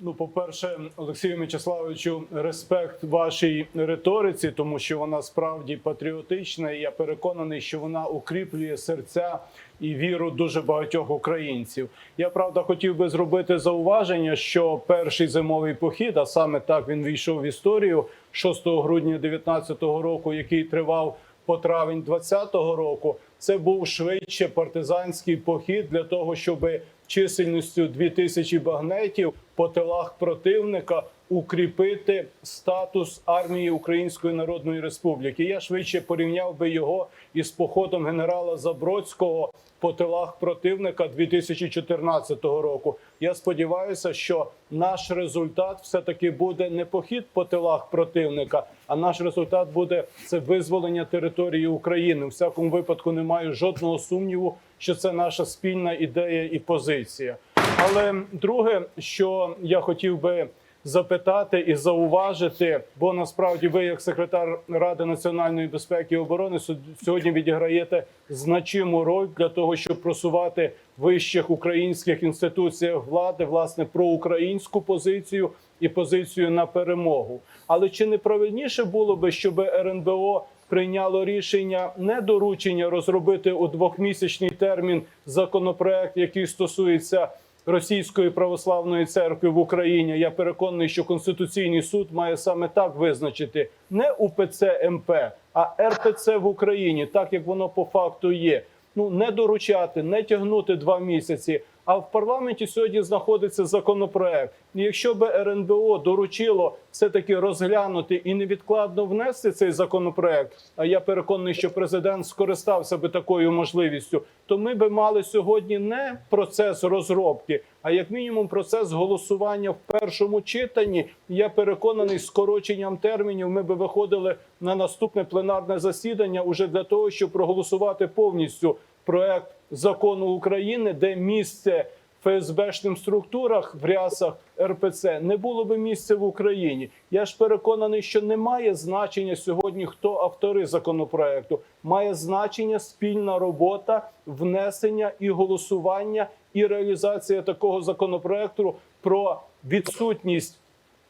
Ну, по-перше, Олексію Мячеславовичу, респект вашій риториці, тому що вона справді патріотична. І я переконаний, що вона укріплює серця і віру дуже багатьох українців. Я правда хотів би зробити зауваження, що перший зимовий похід, а саме так він війшов в історію 6 грудня 2019 року, який тривав по травень 2020 року. Це був швидше партизанський похід для того, щоб чисельністю 2000 багнетів по тилах противника укріпити статус армії Української Народної Республіки. Я швидше порівняв би його із походом генерала Забродського по тилах противника 2014 року. Я сподіваюся, що наш результат все таки буде не похід по тилах противника, а наш результат буде це визволення території України. У всякому випадку не маю жодного сумніву, що це наша спільна ідея і позиція. Але друге, що я хотів би запитати і зауважити, бо насправді ви, як секретар Ради національної безпеки і оборони, сьо- сьогодні відіграєте значиму роль для того, щоб просувати вищих українських інституціях влади власне про українську позицію і позицію на перемогу. Але чи не правильніше було би, щоб РНБО прийняло рішення не доручення розробити у двохмісячний термін законопроект, який стосується Російської православної церкви в Україні. Я переконаний, що Конституційний суд має саме так визначити не УПЦ МП, а РПЦ в Україні, так як воно по факту є. Ну не доручати, не тягнути два місяці. А в парламенті сьогодні знаходиться законопроект. І якщо би РНБО доручило все таки розглянути і невідкладно внести цей законопроект, а я переконаний, що президент скористався би такою можливістю, то ми би мали сьогодні не процес розробки, а як мінімум процес голосування в першому читанні. Я переконаний, скороченням термінів ми би виходили на наступне пленарне засідання уже для того, щоб проголосувати повністю проект закону України, де місце ФСБшним структурах в рясах РПЦ не було би місця в Україні. Я ж переконаний, що немає значення сьогодні, хто автори законопроекту. Має значення спільна робота, внесення і голосування, і реалізація такого законопроекту про відсутність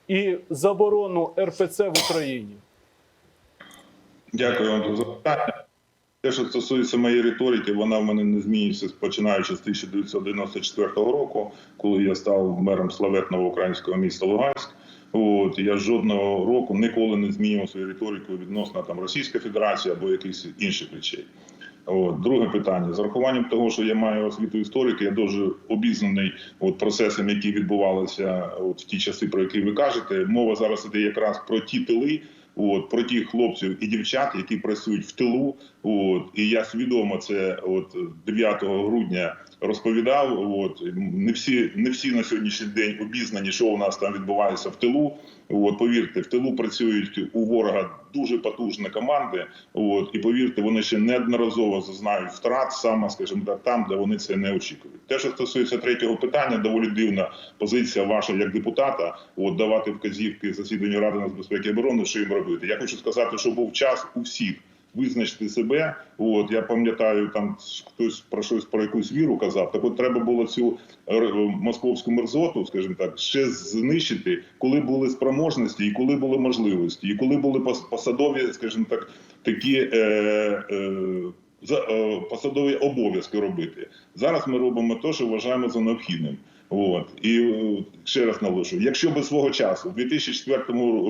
і заборону РПЦ в Україні. Дякую вам за запитання. Те, що стосується моєї риторики, вона в мене не змінюється починаючи з 1994 року, коли я став мером славетного українського міста Луганськ. От я жодного року ніколи не змінював свою риторику відносно там Російської Федерації або якихось інших речей. От друге питання з урахуванням того, що я маю освіту історики, я дуже обізнаний от процесам, які відбувалися от в ті часи, про які ви кажете. Мова зараз іде якраз про ті тили. От про тих хлопців і дівчат, які працюють в тилу. От і я свідомо це от 9 грудня розповідав. От не всі не всі на сьогоднішній день обізнані, що у нас там відбувається в тилу. От повірте, в тилу працюють у ворога дуже потужні команди. От і повірте, вони ще неодноразово зазнають втрат саме, скажімо так, там, де вони це не очікують. Те, що стосується третього питання, доволі дивна позиція ваша як депутата. От давати вказівки засіданню ради нацбезпеки і оборони, що їм робити. Я хочу сказати, що був час у всіх. Визначити себе, от я пам'ятаю, там хтось про щось про якусь віру казав. Так от треба було цю московську мерзоту, скажімо так, ще знищити, коли були спроможності, і коли були можливості, і коли були посадові, скажімо так, такі е, е, за е, посадові обов'язки робити. Зараз ми робимо те, що вважаємо за необхідним. От і е, ще раз наголошую, якщо би свого часу, в 2004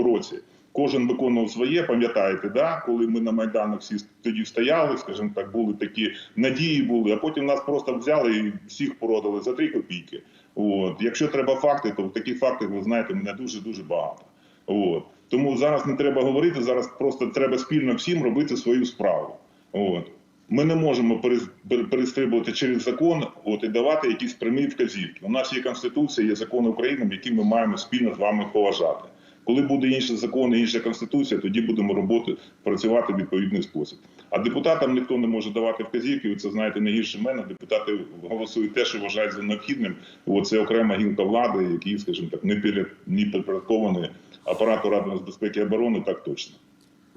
році, кожен виконував своє, пам'ятаєте, да, коли ми на майданах всі тоді стояли, скажімо так, були такі надії, були, а потім нас просто взяли і всіх породили за три копійки. От якщо треба факти, то в таких фактах ви знаєте мене дуже дуже багато. От тому зараз не треба говорити. Зараз просто треба спільно всім робити свою справу. От ми не можемо перестрибувати через закон, от і давати якісь прямі вказівки. У нас є конституція, є закони України, які ми маємо спільно з вами поважати. Коли буде інший закон, інша конституція, тоді будемо роботи працювати в відповідний спосіб. А депутатам ніхто не може давати вказівки. Ви це знаєте не гірше мене. Депутати голосують те, що вважають за необхідним. Оце це окрема гілка влади, які, скажімо так, не підпорядковані апарату Ради нацбезпеки і оборони, так точно.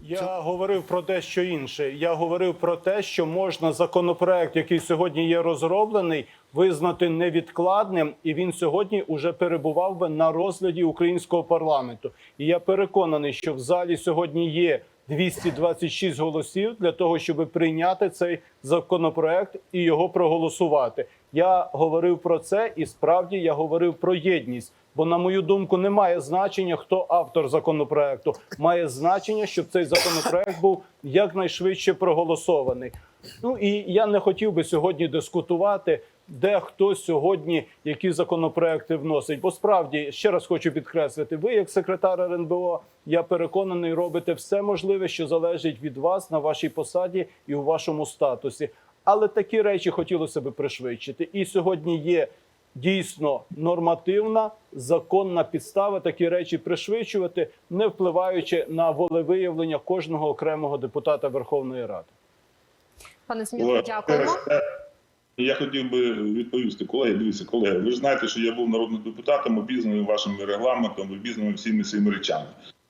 Я говорив про дещо інше. Я говорив про те, що можна законопроект, який сьогодні є розроблений, визнати невідкладним, і він сьогодні уже перебував би на розгляді українського парламенту. І я переконаний, що в залі сьогодні є 226 голосів для того, щоб прийняти цей законопроект і його проголосувати. Я говорив про це, і справді я говорив про єдність. Бо, на мою думку, не має значення, хто автор законопроекту. Має значення, щоб цей законопроект був якнайшвидше проголосований. Ну і я не хотів би сьогодні дискутувати, де хто сьогодні які законопроекти вносить. Бо справді ще раз хочу підкреслити: ви, як секретар РНБО, я переконаний, робите все можливе, що залежить від вас на вашій посаді і у вашому статусі. Але такі речі хотілося би пришвидшити. І сьогодні є дійсно нормативна законна підстава такі речі пришвидшувати, не впливаючи на волевиявлення кожного окремого депутата Верховної Ради. Пане Смілко, дякуємо. е, Я хотів би відповісти, колеги, дивіться, колеги, ви ж знаєте, що я був народним депутатом, обізнаний вашим регламентом, обізнаний всіми цими речами.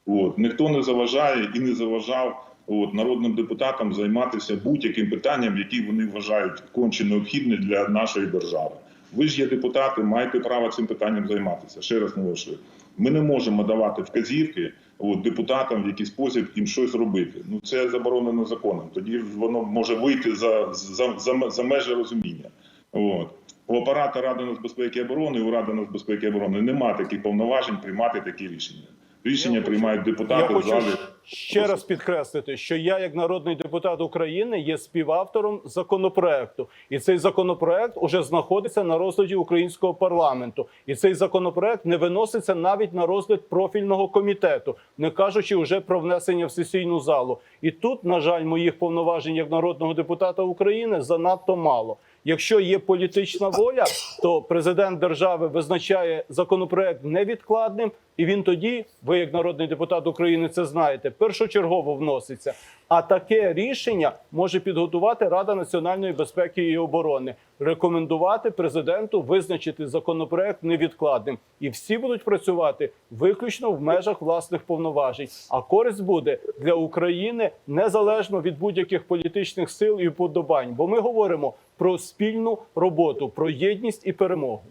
От. Ніхто не заважає і не заважав от, народним депутатам займатися будь-яким питанням, які вони вважають конче необхідне для нашої держави. Ви ж є депутати, маєте право цим питанням займатися. Ще раз наголошую. Ми не можемо давати вказівки от, депутатам, в який спосіб їм щось робити. Ну це заборонено законом. Тоді воно може вийти за, за, за, за межі розуміння. От. У апарата Ради нацбезпеки і оборони, у Ради нацбезпеки і оборони немає таких повноважень приймати такі рішення. Рішення Я приймають депутати в хочу залі. Ще раз підкреслити, що я, як народний депутат України, є співавтором законопроекту, і цей законопроект уже знаходиться на розгляді українського парламенту. І цей законопроект не виноситься навіть на розгляд профільного комітету, не кажучи вже про внесення в сесійну залу. І тут, на жаль, моїх повноважень як народного депутата України занадто мало. Якщо є політична воля, то президент держави визначає законопроект невідкладним, і він тоді, ви як народний депутат України, це знаєте, першочергово вноситься. А таке рішення може підготувати Рада національної безпеки і оборони, рекомендувати президенту визначити законопроект невідкладним, і всі будуть працювати виключно в межах власних повноважень. А користь буде для України незалежно від будь-яких політичних сил і вподобань. Бо ми говоримо про спільну роботу, про єдність і перемогу.